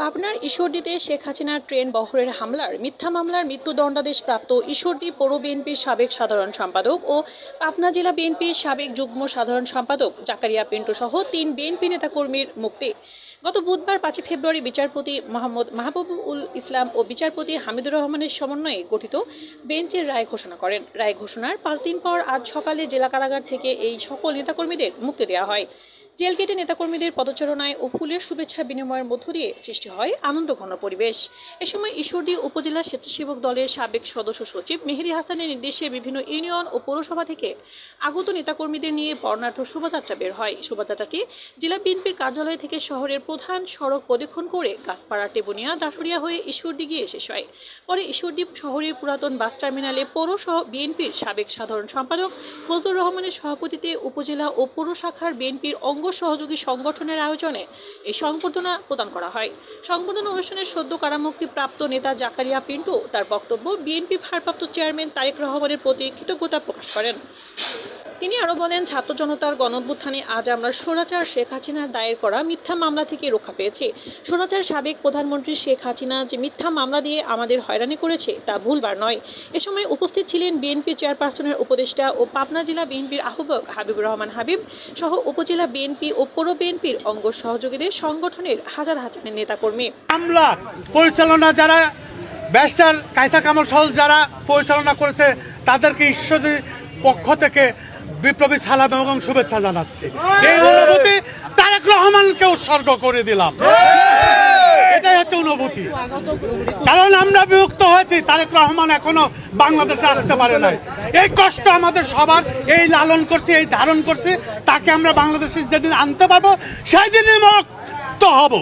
পাবনার ঈশ্বরদীতে শেখ হাসিনার ট্রেন বহরের হামলার, মিথ্যা মামলার মৃত্যুদণ্ডাদেশ প্রাপ্ত ঈশ্বরদী পৌর বিএনপির সাবেক সাধারণ সম্পাদক ও পাবনা জেলা বিএনপির সাবেক যুগ্ম সাধারণ সম্পাদক জাকারিয়া পিন্টু সহ তিন বিএনপি নেতাকর্মীর মুক্তি। গত বুধবার পাঁচই ফেব্রুয়ারি বিচারপতি মোহাম্মদ মাহবুবুল ইসলাম ও বিচারপতি হামিদুর রহমানের সমন্বয়ে গঠিত বেঞ্চের রায় ঘোষণা করেন। রায় ঘোষণার পাঁচ দিন পর আজ সকালে জেলা কারাগার থেকে এই সকল নেতাকর্মীদের মুক্তি দেওয়া হয়। জেল গেটে নেতাকর্মীদের পদচারণায় ও ফুলের শুভেচ্ছা বিনিময়ের মধ্য দিয়ে সৃষ্টি হয় আনন্দঘন পরিবেশ। এ সময় ঈশ্বরদী উপজেলা স্বেচ্ছাসেবক দলের সাবেক সদস্য সচিব মেহেদি হাসানের নির্দেশে বিভিন্ন ইউনিয়ন ও পৌরসভা থেকে আগত নেতাকর্মীদের নিয়ে বর্ণাঢ্য শোভাযাত্রা বের হয়। শোভাযাত্রাটি জেলা বিএনপির কার্যালয় থেকে শহরের প্রধান সড়ক প্রদক্ষিণ করে গাছপাড়া, টেবুনিয়া দাসুরিয়া হয়ে ঈশ্বরদী গিয়ে শেষ হয়। পরে ঈশ্বরদী শহরের পুরাতন বাস টার্মিনালে পৌরসহ বিএনপির সাবেক সাধারণ সম্পাদক ফজলুর রহমানের সভাপতিত্বে উপজেলা ও পৌর শাখার বিএনপির অঙ্গ সহযোগী সংগঠনের আয়োজনে এই সংবর্ধনা প্রদান করা হয়। সংবর্ধনা অনুষ্ঠানে সদ্য কারামুক্তি প্রাপ্ত নেতা জাকারিয়া পিন্টু তার বক্তব্য বিএনপি ভারপ্রাপ্ত চেয়ারম্যান তারেক রহমানের প্রতি কৃতজ্ঞতা প্রকাশ করেন। তিনি আরও বলেন, ছাত্র জনতার গণঅভ্যুত্থানে আজ আমরা স্বৈরাচার শেখ হাসিনার দায়ের করা মিথ্যা মামলা থেকে রক্ষা পেয়েছি। স্বৈরাচার সাবেক প্রধানমন্ত্রী শেখ হাসিনা যে মিথ্যা মামলা দিয়ে আমাদের হয়রানি করেছে, তা ভুলবার নয়। এ সময় উপস্থিত ছিলেন বিএনপি চেয়ারপারসনের উপদেষ্টা ও পাবনা জেলা বিএনপির আহ্বায়ক হাবিবুর রহমান হাবিব সহ উপজেলা বিএনপি ও পৌর বিএনপির অঙ্গ সহযোগীদের সংগঠনের হাজার হাজার নেতাকর্মী। মামলা পরিচালনা যারা, ব্যারিস্টার কায়সা কামাল সহ যারা পরিচালনা করেছে, তাদেরকে ঈশ্বরের পক্ষ থেকে বিপ্লবী সালাম এবং শুভেচ্ছা জানাচ্ছি। এই অনুভূতি তারেক রহমানকে উৎসর্গ করে দিলাম। এটাই হচ্ছে অনুভূতি। কারণ আমরা বিভক্ত হয়েছি তারেক রহমান এখনও বাংলাদেশে আসতে পারে নাই। এই কষ্ট আমাদের সবার এই লালন করছি এই ধারণ করছি তাকে আমরা বাংলাদেশে যেদিন আনতে পারব সেই দিনই মুক্ত হব।